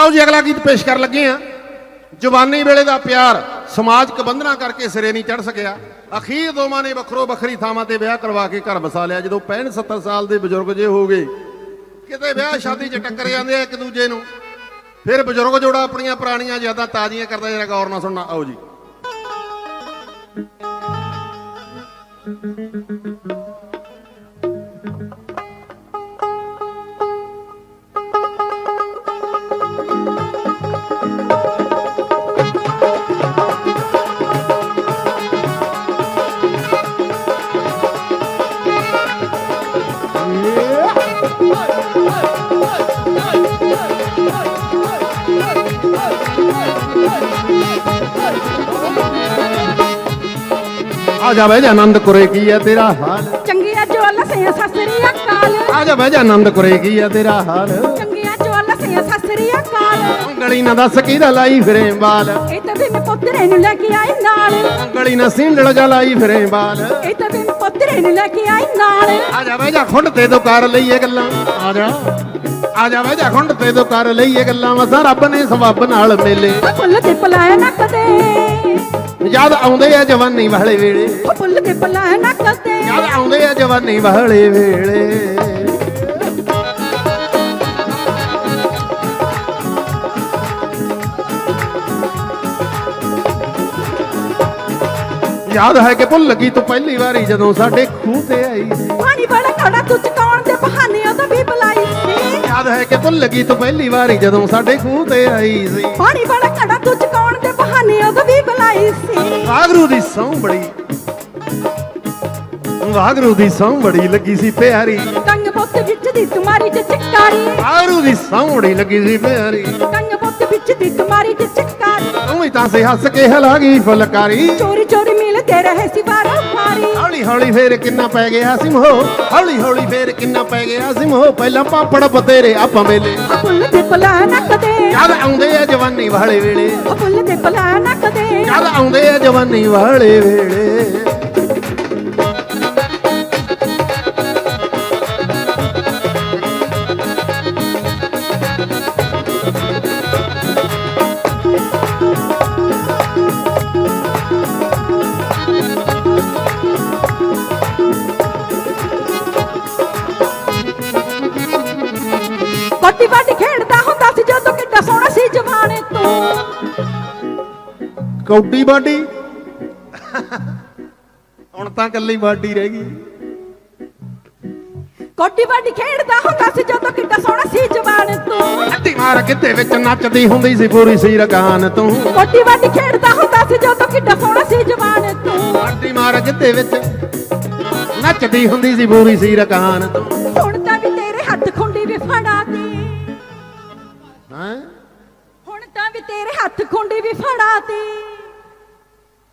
ਲਓ ਜੀ ਅਗਲਾ ਗੀਤ ਪੇਸ਼ ਕਰਨ ਲੱਗੇ ਆ ਜਵਾਨੀ ਵੇਲੇ ਦਾ ਪਿਆਰ ਸਮਾਜਿਕ ਬੰਧਨਾਂ ਕਰਕੇ ਸਿਰੇ ਨਹੀਂ ਚੜ ਸਕਿਆ। ਅਖੀਰ ਦੋਵਾਂ ਨੇ ਵੱਖਰੋ ਵੱਖਰੀ ਥਾਵਾਂ ਤੇ ਵਿਆਹ ਕਰਵਾ ਕੇ ਘਰ ਵਸਾ ਲਿਆ। ਜਦੋਂ 65 70 ਸਾਲ ਦੇ ਬਜ਼ੁਰਗ ਜੇ ਹੋ ਗਏ, ਕਿਤੇ ਵਿਆਹ ਸ਼ਾਦੀ 'ਚ ਟੱਕਰ ਜਾਂਦੇ ਆ ਇੱਕ ਦੂਜੇ ਨੂੰ, ਫਿਰ ਬਜ਼ੁਰਗ ਜੋੜਾ ਆਪਣੀਆਂ ਪੁਰਾਣੀਆਂ ਯਾਦਾਂ ਤਾਜ਼ੀਆਂ ਕਰਦਾ ਜਰਾ ਗੌਰ ਨਾਲ ਸੁਣਨਾ। ਆਓ ਜੀ। ਆ ਜਾ ਬਹਿ ਜਾ ਆਨੰਦ ਕੁਰੇ ਕੀ ਹੈ ਤੇਰਾ ਹਾਲ? ਚੰਗੀਆਂ ਜਵਾਲਾ ਸਿਆ ਸਸਰੀ ਅਕਾਲ। ਆ ਜਾ ਬਹਿ ਜਾ ਆਨੰਦ ਕੁਰੇ ਕੀ ਹੈ ਤੇਰਾ ਹਾਲ? ਚੰਗੀਆਂ ਜਵਾਲਾ ਸਿਆ ਸਸਰੀ ਅਕਾਲ। ਗਲੀ ਨਾ ਦੱਸ ਕਿਹਦਾ ਲਾਈ ਫਿਰੇ ਬਾਲ ਇਹ ਤਾਂ ਪੁੱਤਰੇ ਨੂੰ ਲੈ ਕੇ ਆਈ ਨਾਲ। ਗਲੀ ਨਾ ਸਿੰਡਲ ਜਾ ਲਾਈ ਫਿਰੇ ਬਾਲ ਇਹ ਤਾਂ ਪੁੱਤਰੇ ਨੂੰ ਲੈ ਕੇ ਆਈ ਨਾਲ। ਆ ਜਾ ਬਹਿ ਜਾ ਖੁੰਡ ਤੇ ਤੋਂ ਕਰ ਲਈਏ ਗੱਲਾਂ। ਆ ਜਾ। ਆ ਜਾ ਬਹਿ ਜਾ ਖੁੰਡ ਤੇ ਤੋਂ ਕਰ ਲਈਏ ਗੱਲਾਂ ਵਸਾ ਰੱਬ ਨੇ ਸਵੱਬ ਨਾਲ ਮੇਲੇ। ਫੁੱਲ ਤੇ ਪਲਾਇਆ ਨਾ ਕਦੇ। ਯਾਦ ਆਉਂਦੇ ਆ ਜਵਾਨੀ ਵਾਲੇ ਵੇਲੇ। ਫੁੱਲ ਤੇ ਪਲਾਇਆ ਨਾ ਕਦੇ। ਯਾਦ ਆਉਂਦੇ ਆ ਜਵਾਨੀ ਵਾਲੇ ਵੇਲੇ। ਯਾਦ ਹੈ ਕਿ ਭੁੱਲ ਗਈ ਤੂੰ ਪਹਿਲੀ ਵਾਰੀ ਜਦੋਂ ਸਾਡੇ ਖੂਹ ਤੇ ਆਈ। ਸੀ ਪਾਣੀ ਬੜਾ ਖੜਾ ਤੂੰ ਚਕਾਉਣ ਦੇ ਬਹਾਨੇ ਯਾਦ ਹੈ ਕਿ ਭੁੱਲ ਗਈ ਤੂੰ ਪਹਿਲੀ ਵਾਰੀ ਜਦੋਂ ਸਾਡੇ ਖੂਹ ਤੇ ਆਈ ਸੀ। ਪਾਣੀ ਬੜਾ ਖੜਾ ਤੂੰ ਚਕਾਉਣ ਦੇ ਬਹਾਨੇ ਉਹਦਾ ਵੀ ਬੁਲਾਈ ਸੀ। ਵਾਗਰੂ ਦੀ ਸੌਂ ਬੜੀ। ਵਾਗਰੂ ਦੀ ਸੌਂ ਬੜੀ ਲੱਗੀ ਸੀ ਪਿਆਰੀ। ਕੰਗ ਬੁੱਤ ਵਿੱਚ ਦੀ ਤੁਮਾਰੀ ਚ ਚਿੱਕਾਰੀ। ਵਾਗਰੂ ਦੀ ਸੌਂ ਬੜੀ ਲੱਗੀ ਸੀ ਪਿਆਰੀ। ਕੰਗ ਬੁੱਤ ਵਿੱਚ ਦੀ ਤੁਮਾਰੀ ਚ ਚਿੱਕਾਰੀ। ਤੂੰ ਵੀ ਤਾਂ ਸੇ ਹੱਸ ਕੇ ਹਲਾ ਗਈ ਫੁਲਕਾਰੀ। ਚੋਰੀ ਚੋਰੀ ਮਿਲਦੇ ਰਹੇ ਸੀ ਬਾਰੋ ਫਾਰੀ ਹੌਲੀ ਹੌਲੀ ਫੇਰ ਕਿੰਨਾ ਪੈ ਗਿਆ ਸੀ ਮੋਹ। ਹੌਲੀ ਹੌਲੀ ਫੇਰ ਕਿੰਨਾ ਪੈ ਗਿਆ ਸੀ ਮੋਹ। ਪਹਿਲਾਂ ਪਾਪੜ ਬਤੇਰੇ ਆਪਾਂ ਮੇਲੇ ਆ ਫੁੱਲ ਤੇ ਪਲਾ ਨਾ ਕਦੇ। ਯਾਦ ਆਉਂਦੇ ਆ ਜਵਾਨੀ ਵਾਲੇ ਵੇਲੇ। ਆ ਫੁੱਲ ਤੇ ਪਲਾ ਨਾ ਕਦੇ। ਯਾਦ ਆਉਂਦੇ ਆ ਜਵਾਨੀ ਵਾਲੇ ਵੇਲੇ। ਕੌਡੀ ਬਾਡੀ। ਹੁਣ ਤਾਂ ਕੱਲੀ ਬਾਡੀ ਰਹਿ ਗਈ। ਕੋਟੀ ਬਾਟੀ ਖੇਡਦਾ ਹੁੰਦਾ ਸੀ ਜਦੋਂ ਕਿੱਡਾ ਸੋਹਣਾ ਸੀ ਜਵਾਨ ਤੂੰ। ਅੱਧੀ ਮਾਰ ਕਿਤੇ ਵਿੱਚ ਨੱਚਦੀ ਹੁੰਦੀ ਸੀ ਪੂਰੀ ਸੀ ਰਕਾਨ ਤੂੰ। ਕੋਟੀ ਬਾਟੀ ਖੇਡਦਾ ਹੁੰਦਾ ਸੀ ਜਦੋਂ ਕਿੱਡਾ ਸੋਹਣਾ ਸੀ ਜਵਾਨ ਤੂੰ। ਅੱਧੀ ਮਾਰ ਕਿਤੇ ਵਿੱਚ ਨੱਚਦੀ ਹੁੰਦੀ ਸੀ ਪੂਰੀ ਸੀ ਰਕਾਨ ਤੂੰ। ਹੁਣ ਤਾਂ ਵੀ ਤੇਰੇ ਹੱਥ ਖੁੰਡੀ ਵੀ ਫੜਾਤੀ ਹੈਂ? ਹੁਣ ਤਾਂ ਵੀ ਤੇਰੇ ਹੱਥ ਖੁੰਡੀ ਵੀ ਫੜਾਤੀ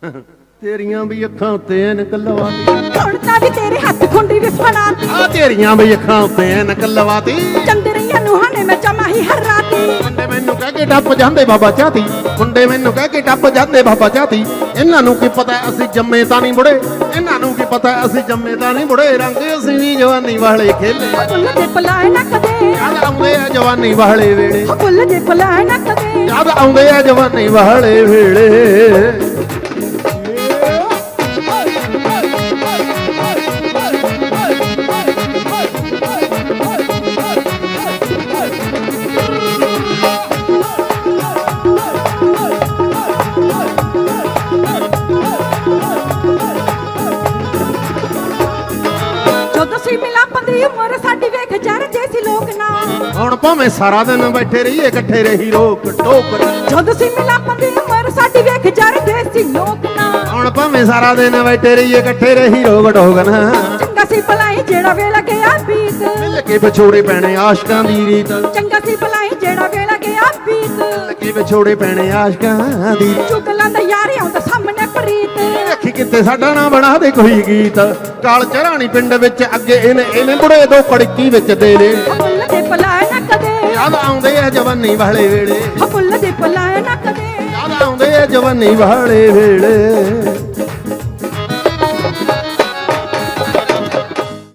ਤੇਰੀਆਂ ਵੀ ਅੱਖਾਂ ਉੱਤੇ ਐਨਕ ਲਵਾਤੀ। ਹੁਣ ਤਾਂ ਵੀ ਤੇਰੇ ਹੱਥ ਖੁੰਡੀ ਵੀ ਫੜਾਤੀ ਆ ਤੇਰੀਆਂ ਵੀ ਅੱਖਾਂ ਉੱਤੇ ਐਨਕ ਲਵਾਤੀ। ਚੰਦਰੀਆਂ ਨੂੰ ਹਨੇ ਮੈਂ ਚਮਾਹੀ ਹਰ ਰਾਤੀ। ਮੁੰਡੇ ਮੈਨੂੰ ਕਹਿ ਕੇ ਟੱਪ ਜਾਂਦੇ ਬਾਬਾ ਚਾਤੀ। ਮੁੰਡੇ ਮੈਨੂੰ ਕਹਿ ਕੇ ਟੱਪ ਜਾਂਦੇ ਬਾਬਾ ਚਾਤੀ। ਇਹਨਾਂ ਨੂੰ ਕੀ ਪਤਾ ਅਸੀਂ ਜੰਮੇ ਤਾਂ ਨਹੀਂ ਬੁੜੇ? ਇਹਨਾਂ ਨੂੰ ਕੀ ਪਤਾ ਅਸੀਂ ਜੰਮੇ ਤਾਂ ਨਹੀਂ ਬੁੜੇ? ਰੰਗ ਅਸੀਂ ਵੀ ਜਵਾਨੀ ਵਾਲੇ ਖੇਲੇ। ਫੁੱਲ ਦੇ ਪਲਾਏ ਨਾ ਕਦੇ। ਯਾਦ ਆਉਂਦੇ ਆ ਜਵਾਨੀ ਵਾਲੇ ਵੇਲੇ। ਫੁੱਲ ਦੇ ਪਲਾਏ ਨਾ ਕਦੇ। ਯਾਦ ਆਉਂਦੇ ਆ ਜਵਾਨੀ ਵਾਲੇ ਵੇਲੇ। ਮਿਲਾਪਾਂ ਦੀ ਉਮਰ ਸਾਡੀ ਵੇਖ ਜਰ ਜੇ ਸੀ ਲੋਕ ਨਾ। ਹੁਣ ਭਾਵੇਂ ਸਾਰਾ ਦਿਨ ਬੈਠੇ ਰਹੀਏ ਇਕੱਠੇ ਰਹੀ ਰੋਕ ਟੋਕ ਜਦੋਂ ਸੀ ਮਿਲਾਪਾਂ ਦੀ ਉਮਰ ਸਾਡੀ ਵੇਖ ਜਰ ਜੇ ਸੀ ਲੋਕ ਨਾ। ਹੁਣ ਭਾਵੇਂ ਸਾਰਾ ਦਿਨ ਬੈਠੇ ਰਹੀਏ ਇਕੱਠੇ ਰਹੀ ਰੋਕ ਟੋਕ ਨਾ। ਚੰਗਾ ਸੀ ਭਲਾਈ ਜਿਹੜਾ ਵੇਲਾ ਗਿਆ ਬੀਤ। ਮਿਲ ਕੇ ਵਿਛੋੜੇ ਪੈਣੇ ਆਸ਼ਕਾਂ ਦੀ ਰੀਤ। ਚੰਗਾ ਸੀ ਭਲਾਈ ਜਿਹੜਾ ਵੇਲਾ ਗਿਆ ਬੀਤ। ਲੱਗੇ ਵਿਛੋੜੇ ਪੈਣੇ ਆਸ਼ਕਾਂ ਦੀ ਚੁਗਲਾਂ ਦਾ ਯਾਰ ਆਉਂਦਾ ਸਾਹਮਣੇ ਪ੍ਰੀਤ। ਕਿਤੇ ਸਾਡਾ ਨਾ ਬਣਾ ਦੇ ਕੋਈ ਗੀਤ। ਕਾਲ ਚਰਾਣੀ ਪਿੰਡ ਵਿੱਚ ਅੱਗੇ ਇਹਨੇ ਇਹਨੇ ਬੁੜੇ ਦੋ ਕੜਕੀ ਵਿੱਚ ਦੇ ਲੈ ਫੁੱਲ ਦੇ ਪਲਾਏ ਨਾ ਕਦੇ। ਯਾਦ ਆਉਂਦੇ ਆ ਜਵਾਨੀ ਵਾਲੇ ਵੇਲੇ। ਫੁੱਲ ਦੇ ਪਲਾਏ ਨਾ ਕਦੇ। ਯਾਦ ਆਉਂਦੇ ਆ ਜਵਾਨੀ ਵਾਲੇ ਵੇਲੇ।